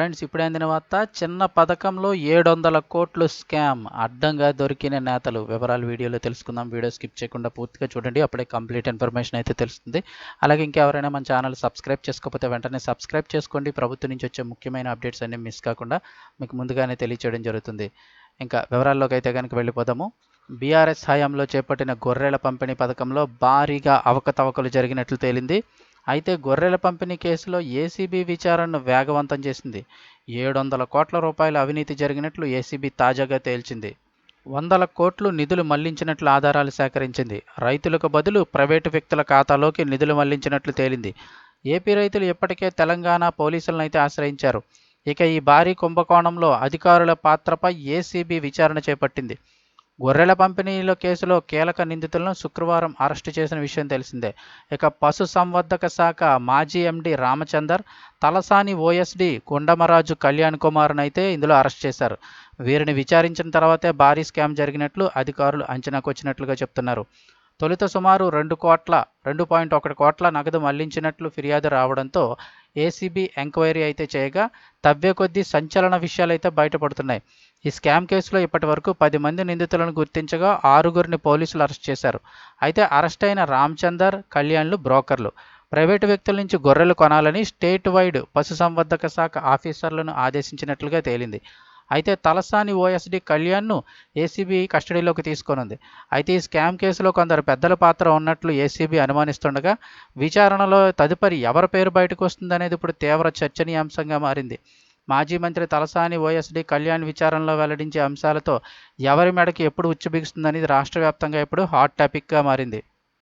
Friends ఇప్పుడైన అందిన వార్త? చిన్న పథకంలో ఏడు వందల కోట్లు స్కామ్. అడ్డంగా దొరికిన నేతలు. వివరాలు వీడియోలో తెలుసుకుందాం. వీడియో స్కిప్ చేయకుండా పూర్తిగా చూడండి. అప్పుడే కంప్లీట్ ఇన్ఫర్మేషన్ అయితే తెలుస్తుంది. అలాగే ఇంకెవరైనా మన ఛానల్ సబ్స్క్రైబ్ చేసుకోకపోతే వెంటనే సబ్స్క్రైబ్ చేసుకోండి. ప్రభుత్వం నుంచి వచ్చే ముఖ్యమైన అప్డేట్స్ అన్ని మిస్ కాకుండా మీకు ముందుగానే తెలియచేయడం జరుగుతుంది. ఇంకా వివరాల్లోకి అయితే కనుక వెళ్ళిపోదాము. బీఆర్ఎస్ హయాంలో చేపట్టిన గొర్రెల పంపిణీ పథకంలో భారీగా అవకతవకలు జరిగినట్లు తేలింది. అయితే గొర్రెల పంపిణీ కేసులో ఏసీబీ విచారణను వేగవంతం చేసింది. ఏడు వందల కోట్ల రూపాయల అవినీతి జరిగినట్లు ఏసీబీ తాజాగా తేల్చింది. వందల కోట్లు నిధులు మళ్ళించినట్లు ఆధారాలు సేకరించింది. రైతులకు బదులు ప్రైవేటు వ్యక్తుల ఖాతాలోకి నిధులు మళ్ళించినట్లు తేలింది. ఏపీ రైతులు ఇప్పటికే తెలంగాణ పోలీసులను అయితే ఆశ్రయించారు. ఇక ఈ భారీ కుంభకోణంలో అధికారుల పాత్రపై ఏసీబీ విచారణ చేపట్టింది. గొర్రెల పంపిణీలో కేసులో కీలక నిందితులను శుక్రవారం అరెస్టు చేసిన విషయం తెలిసిందే. ఇక పశు సంవర్ధక శాఖ మాజీ ఎండీ రామచందర్ తలసాని ఓఎస్డి గుండమరాజు కళ్యాణ్ కుమార్ను అయితే ఇందులో అరెస్ట్ చేశారు. వీరిని విచారించిన తర్వాతే భారీ స్కామ్ జరిగినట్లు అధికారులు అంచనాకు వచ్చినట్లుగా చెప్తున్నారు. తొలుత సుమారు రెండు కోట్ల రెండు పాయింట్ ఒకటి కోట్ల నగదు మళ్ళించినట్లు ఫిర్యాదు రావడంతో ఏసీబీ ఎంక్వైరీ అయితే చేయగా తవ్వే కొద్దీ సంచలన విషయాలైతే బయటపడుతున్నాయి. ఈ స్కామ్ కేసులో ఇప్పటి వరకు పది మంది నిందితులను గుర్తించగా ఆరుగురిని పోలీసులు అరెస్ట్ చేశారు. అయితే అరెస్ట్ అయిన రామచందర్ కళ్యాణ్లు బ్రోకర్లు. ప్రైవేటు వ్యక్తుల నుంచి గొర్రెలు కొనాలని స్టేట్ వైడ్ పశుసంవర్ధక శాఖ ఆఫీసర్లను ఆదేశించినట్లుగా తేలింది. అయితే తలసాని ఓఎస్డి కళ్యాణ్ను ఏసీబీ కస్టడీలోకి తీసుకొనుంది. అయితే ఈ స్కామ్ కేసులో కొందరు పెద్దల పాత్ర ఉన్నట్లు ఏసీబీ అనుమానిస్తుండగా విచారణలో తదుపరి ఎవరి పేరు బయటకు వస్తుందనేది ఇప్పుడు తీవ్ర చర్చనీయాంశంగా మారింది. మాజీ మంత్రి తలసాని ఓఎస్డి కళ్యాణ్ విచారణలో వెల్లడించే అంశాలతో ఎవరి మెడకి ఎప్పుడు ఉచ్చు బిగుస్తుందనేది రాష్ట్ర వ్యాప్తంగా ఇప్పుడు హాట్ టాపిక్గా మారింది.